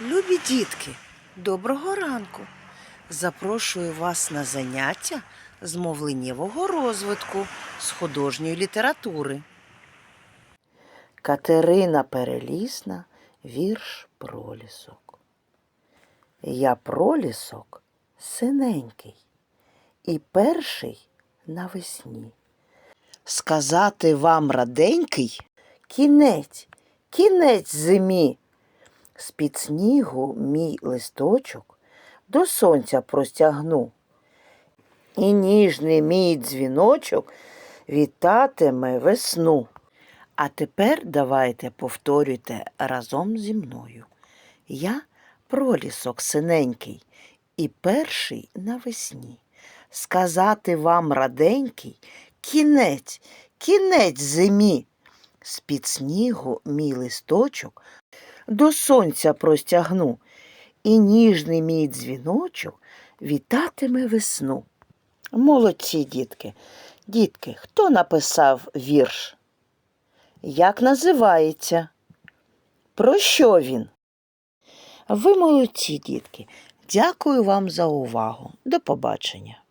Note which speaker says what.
Speaker 1: Любі дітки, доброго ранку! Запрошую вас на заняття з мовленнєвого розвитку з художньої літератури. Катерина Перелісна, вірш пролісок. Я пролісок синенький і перший навесні. Сказати вам раденький кінець, кінець зимі. З-під снігу мій листочок до сонця простягну. І ніжний мій дзвіночок вітатиме весну. А тепер давайте повторюйте разом зі мною. Я пролісок синенький і перший навесні. Сказати вам раденький кінець, кінець зимі. З-під снігу мій листочок до сонця простягну, і ніжний мій дзвіночок вітатиме весну. Молодці, дітки. Дітки, хто написав вірш? Як називається? Про що він? Ви молодці, дітки. Дякую вам за увагу. До побачення.